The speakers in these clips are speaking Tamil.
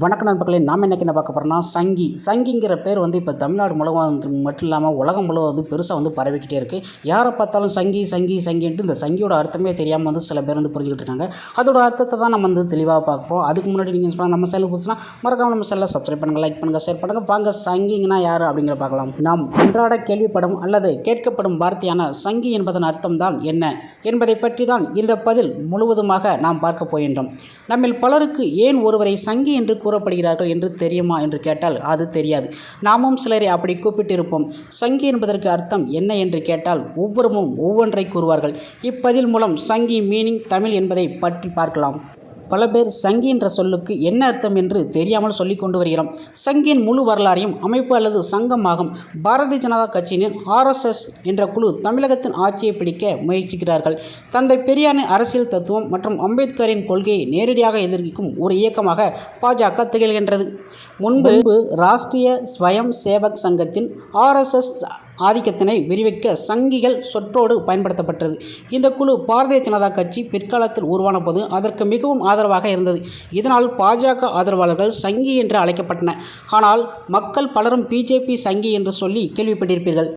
வணக்க நண்பர்களே நாம் இன்னைக்கு என்ன பார்க்க போகிறோம்னா சங்கி. சங்கிங்கிற பேர் வந்து இப்போ தமிழ்நாடு முழுவதும் மட்டும் இல்லாமல் உலகம் முழுவதும் பெருசாக வந்து பரவிக்கிட்டே இருக்குது யாரை பார்த்தாலும் சங்கி சங்கி சங்கின்ட்டு இந்த சங்கியோட அர்த்தமே தெரியாமல் வந்து சில பேர் வந்து புரிஞ்சுக்கிட்டு இருக்காங்க. அதோட அர்த்தத்தை தான் நம்ம வந்து தெளிவாக பார்க்குறோம் அதுக்கு முன்னாடி நீங்கள் நம்ம சேனல் புதுசுனா மறக்காமல் நம்ம சேனலை சப்ஸ்கிரைப் பண்ணுங்கள் லைக் பண்ணுங்கள் ஷேர் பண்ணுங்கள் வாங்க சங்கிங்கன்னா யார் அப்படிங்கிற பார்க்கலாம். நாம் அன்றாட கேள்விப்படும் அல்லது கேட்கப்படும் வார்த்தையான சங்கி என்பதன் அர்த்தம் தான் என்ன? என்பதை பற்றி தான் இந்த பதில் முழுவதுமாக நாம் பார்க்க போகின்றோம். நம்மில் பலருக்கு ஏன் ஒருவரை சங்கி என்று கூறப்படுகிறார்கள் என்று தெரியுமா என்று கேட்டால் அது தெரியாது. நாமும் சிலரை அப்படி கூப்பிட்டிருப்போம். சங்கி என்பதற்கு அர்த்தம் என்ன என்று கேட்டால் ஒவ்வொருமும் ஒவ்வொன்றை கூறுவார்கள். இப்பதில் மூலம் சங்கி மீனிங் தமிழ் என்பதை பற்றி பார்க்கலாம். பல பேர் சங்கி என்ற சொல்லுக்கு என்ன அர்த்தம் என்று தெரியாமல் சொல்லிக் கொண்டு வருகிறோம். சங்கியின் முழு வரலாறையும் அமைப்பு அல்லது சங்கமாகும் பாரதிய ஜனதா கட்சியினர் ஆர்எஸ்எஸ் என்ற குழு தமிழகத்தின் ஆட்சியை பிடிக்க முயற்சிக்கிறார்கள். தந்தை பெரியாரின் அரசியல் தத்துவம் மற்றும் அம்பேத்கரின் கொள்கையை நேரடியாக எதிர்க்கும் ஒரு இயக்கமாக பாஜக திகழ்கின்றது. முன்பு ராஷ்டிரிய ஸ்வயம் சேவக் சங்கத்தின் ஆர்எஸ்எஸ் ஆதிக்கத்தினை விரிவிக்க சங்கிகள் சொற்றோடு பயன்படுத்தப்பட்டது. இந்த குழு பாரதிய ஜனதா கட்சி பிற்காலத்தில் உருவான போது அதற்கு மிகவும் ஆதரவாக இருந்தது. இதனால் பாஜக ஆதரவாளர்கள் சங்கி என்று அழைக்கப்பட்டன. ஆனால் மக்கள் பலரும் பிஜேபி சங்கி என்று சொல்லி கேள்விப்பட்டிருப்பீர்கள்.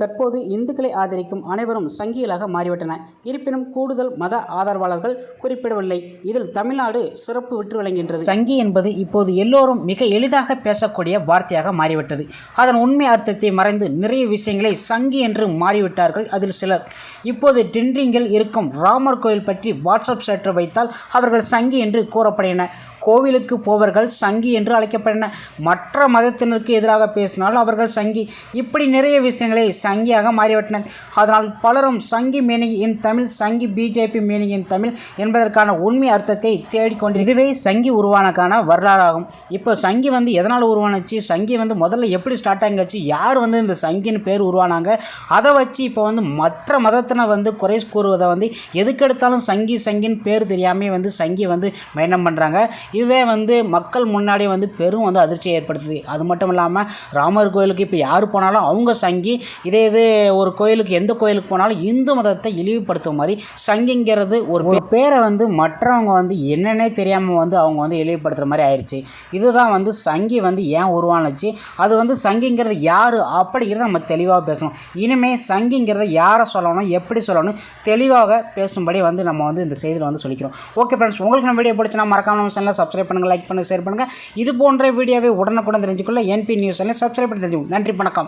தற்போது இந்துக்களை ஆதரிக்கும் அனைவரும் சங்கிகளாக மாறிவிட்டன. இருப்பினும் கூடுதல் மத ஆதரவாளர்கள் குறிப்பிடவில்லை. இதில் தமிழ்நாடு சிறப்பு விற்று விளங்குகின்றது சங்கி என்பது இப்போது எல்லோரும் மிக எளிதாக பேசக்கூடிய வார்த்தையாக மாறிவிட்டது. அதன் உண்மை அர்த்தத்தை மறைந்து நிறைய விஷயங்களை சங்கி என்று மாறிவிட்டார்கள். அதில் சிலர் இப்போது டென்ட்ரிங்கில் இருக்கும் ராமர் கோயில் பற்றி வாட்ஸ்அப் சேற்று வைத்தால் அவர்கள் சங்கி என்று கூறப்படுகின்றன கோவிலுக்கு போவர்கள் சங்கி என்று அழைக்கப்பட்டன மற்ற மதத்தினருக்கு எதிராக பேசினால் அவர்கள் சங்கி. இப்படி நிறைய விஷயங்களை சங்கியாக மாறிவிட்டனர். அதனால் பலரும் sanghi meaning in Tamil sanghi BJP meaning in Tamil என்பதற்கான உண்மை அர்த்தத்தை தேடிக்கொண்டு இதுவே சங்கி உருவானக்கான வரலாறாகும். இப்போ சங்கி வந்து எதனால் உருவானுச்சு? சங்கி வந்து முதல்ல எப்படி ஸ்டார்ட் ஆகிச்சு யார் வந்து இந்த சங்கின்னு பேர் உருவானாங்க? அதை வச்சு இப்போ வந்து மற்ற மதத்தினை வந்து குறை கூறுவதை வந்து எதுக்கெடுத்தாலும் சங்கி சங்கின்னு பேர் தெரியாமல் வந்து சங்கி வந்து பயணம் பண்ணுறாங்க இதே வந்து மக்கள் முன்னாடி வந்து பெரும் வந்து அதிர்ச்சியை ஏற்படுத்துது. அது மட்டும் இல்லாமல் ராமர் கோயிலுக்கு இப்போ யார் போனாலும் அவங்க சங்கி இதே இது ஒரு கோயிலுக்கு எந்த கோயிலுக்கு போனாலும் இந்து மதத்தை இழிவுபடுத்தும் மாதிரி சங்கிங்கிறது ஒரு பேரை வந்து மற்றவங்க வந்து என்னன்னே தெரியாமல் வந்து அவங்க வந்து இழிவுபடுத்துகிற மாதிரி ஆயிடுச்சு இதுதான் வந்து சங்கி வந்து ஏன் உருவானுச்சு? அது வந்து சங்கிங்கிறது யார்? அப்படிங்கிறத நம்ம தெளிவாக பேசணும். இனிமேல் சங்கிங்கிறத யாரை சொல்லணும்? எப்படி சொல்லணும்? தெளிவாக பேசும்படி வந்து நம்ம வந்து இந்த செய்தியில் வந்து சொல்லிக்கிறோம். ஓகே ஃப்ரெண்ட்ஸ் உங்களுக்கு நம்ம வீடியோ பிடிச்சினா மறக்காம நம்ம சப்ஸ்கிரைப் பண்ணுங்கள் லைக் பண்ணுங்கள் ஷேர் பண்ணுங்கள் இது போன்ற வீடியோவை உடனுக்குடன் தெரிஞ்சுக்கொள்ள என்பி நியூஸ் சேனலை சப்ஸ்கிரைப் பண்ணி தெரிஞ்சுக்கணும் நன்றி வணக்கம்.